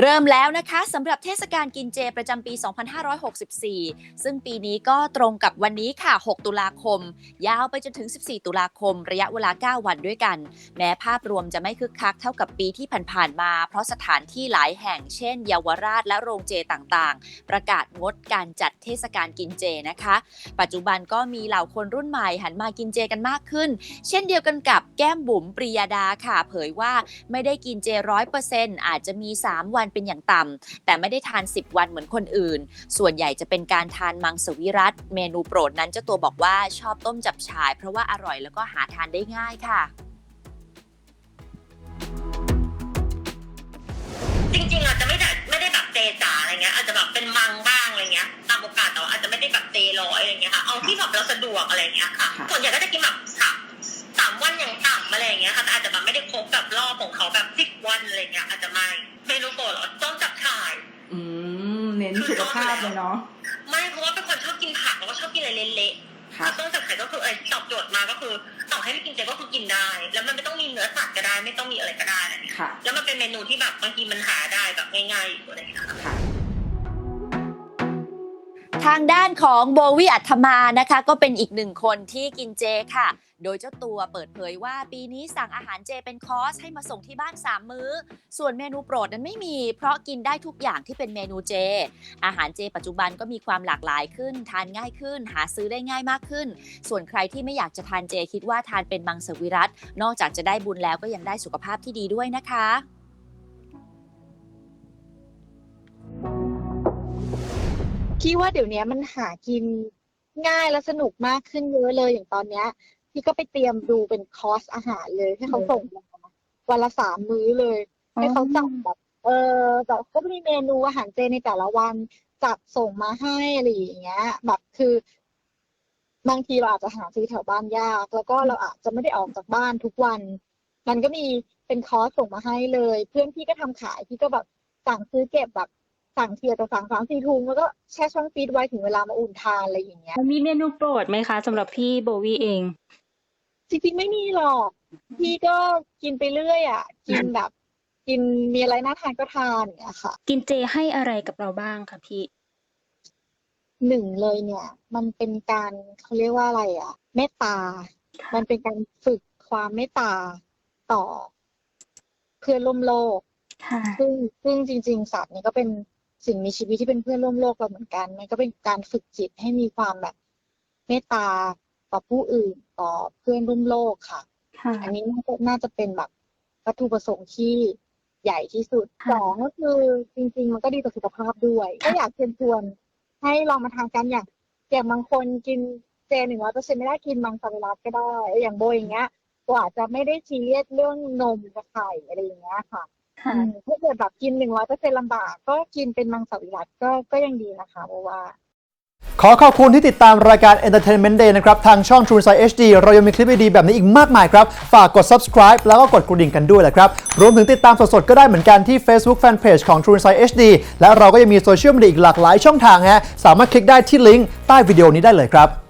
เริ่มแล้วนะคะสำหรับเทศกาลกินเจประจำปี 2564 ซึ่งปีนี้ก็ตรงกับวันนี้ค่ะ 6 ตุลาคม ยาวไปจนถึง 14 ตุลาคม ระยะเวลา 9 วันด้วยกัน แม้ภาพรวมจะไม่คึกคักเท่ากับปีที่ผ่านๆมา เพราะสถานที่หลายแห่งเช่นเยาวราชและโรงเจต่างๆ ประกาศงดการจัดเทศกาลกินเจนะคะ ปัจจุบันก็มีเหล่าคนรุ่นใหม่หันมากินเจกันมากขึ้น เช่นเดียวกันกับแก้มบุ๋มปริยดาค่ะ เผยว่าไม่ได้กินเจร้อยเปอร์เซ็นต์อาจจะมี 3 วันเป็นอย่างต่ำแต่ไม่ได้ทาน 10 วันเหมือนคนอื่น ส่วนใหญ่จะเป็นการทานมังสวิรัตเมนูโปรดนั้นเจ้าตัวบอกว่าชอบต้มจับฉ่าย เพราะว่าอร่อยแล้วก็หาทานได้ง่ายค่ะ จริงๆอาจจะไม่ได้ไม่ได้แบบเจจ๋าอะไรเงี้ยอาจจะแบบเป็นมังบ้างอะไรเงี้ยตามโอกาสแต่ว่าอาจจะไม่ได้แบบเจร้อยอะไรเงี้ยค่ะเอาที่แบบเราสะดวกอะไรเงี้ยค่ะค่ะส่วนใหญ่ก็จะกิน สุขภาพเลยเนาะไม่เพราะว่าเป็นคนชอบกินผักแล้วก็ชอบกินอะไรเละๆค่ะถ้าต้มจับฉ่ายก็คือเออตอบโจทย์มาก็คือต่อให้ไม่กินเจก็คือกินได้ แล้วมันไม่ต้องมีเนื้อสัตว์ก็ได้ไม่ต้องมีอะไรก็ได้อะไรเงี้ยค่ะแล้วมันเป็นเมนูที่แบบบางทีมันหาได้แบบง่ายๆอยู่อะไรเงี้ยค่ะค่ะ ทางด้านของโบวี่อัธมานะคะ ก็เป็นอีกหนึ่งคนที่กินเจค่ะ โดยเจ้าตัวเปิดเผยว่าปีนี้สั่งอาหารเจเป็นคอร์สให้มาส่งที่บ้าน 3 มื้อ ส่วนเมนูโปรดนั้นไม่มี เพราะกินได้ทุกอย่างที่เป็นเมนูเจ อาหารเจปัจจุบันก็มีความหลากหลายขึ้น ทานง่ายขึ้น หาซื้อได้ง่ายมากขึ้น ส่วนใครที่ไม่อยากจะทานเจคิดว่าทานเป็นมังสวิรัตนอกจากจะได้บุญแล้วก็ยังได้สุขภาพที่ดีด้วยนะคะ พี่ว่าเดี๋ยวนี้มันหากินง่ายและสนุกมากขึ้นเยอะเลยอย่างตอนเนี้ย พี่ก็ไปเตรียมดูเป็นคอร์สอาหารเลยให้เขาส่งมาวันละสามมื้อเลย ให้เขาจับแบบเออแบบก็มีเมนูอาหารเจในแต่ละวันจับส่งมาให้อะไรอย่างเงี้ย แบบคือบางทีเราอาจจะหาซื้อแถวบ้านยาก แล้วก็เราอาจจะไม่ได้ออกจากบ้านทุกวัน มันก็มีเป็นคอร์สส่งมาให้เลย เพื่อนพี่ก็ทำขายพี่ก็แบบสั่งซื้อเก็บแบบ สั่งเทียแต่สั่งสามสี่ถุงแล้วก็แช่ช่องฟรีซไว้ถึงเวลามาอุ่นทานอะไรอย่างเงี้ยมีเมนูโปรดไหมคะสำหรับพี่โบวี่เอง จริงๆไม่มีหรอก พี่ก็กินไปเรื่อยอะ กินแบบ กินมีอะไรน่าทานก็ทานอย่างเงี้ยค่ะ กินเจให้อะไรกับเราบ้างคะพี่หนึ่งเลยเนี่ย มันเป็นการเขาเรียกว่าอะไรอะ เมตตา มันเป็นการฝึกความเมตตาต่อ เพื่อนร่วมโลกค่ะซึ่งซึ่งจริง ๆ สัตว์เนี่ยก็เป็น สิ่งมีชีวิตที่เป็นเพื่อนร่วมโลกเราเหมือนกัน มันก็เป็นการฝึกจิตให้มีความแบบเมตตาต่อผู้อื่นต่อเพื่อนร่วมโลกค่ะค่ะอันนี้น่าจะน่าจะเป็นแบบวัตถุประสงค์ที่ใหญ่ที่สุดค่ะสองก็คือจริง ๆ มันก็ดีต่อสุขภาพด้วย ก็อยากเชิญชวน ให้ลองมาทานกันอย่างอย่างบางคนกินเจหนึ่งร้อยเปอร์เซ็นต์ไม่ได้กินมังสวิรัตก็ได้ อย่างโบอย่างเงี้ยโบอาจจะไม่ได้ซีเรียสเรื่องนมกับไข่อะไรอย่างเงี้ยค่ะ ค่ะอืมถ้าเกิดแบบกินหนึ่งร้อยเปอร์เซ็นต์ลำบาก ก็กินเป็นมังสวิรัตก็ก็ยังดีนะคะเพราะว่า ขอขอบคุณที่ติดตามรายการ Entertainment Day นะครับ ทางช่อง True Insight HD เรายังมีคลิปดีๆแบบนี้อีกมากมายครับ ฝากกด subscribe แล้วก็กดกระดิ่งกันด้วยแหละครับ รวมถึงติดตามสดๆ ก็ได้เหมือนกันที่ Facebook Fanpage ของ True Insight HD และเราก็ยังมีโซเชียลมีเดียอีกหลากหลายช่องทางฮะสามารถคลิกได้ที่ลิงก์ใต้วิดีโอนี้ได้เลยครับ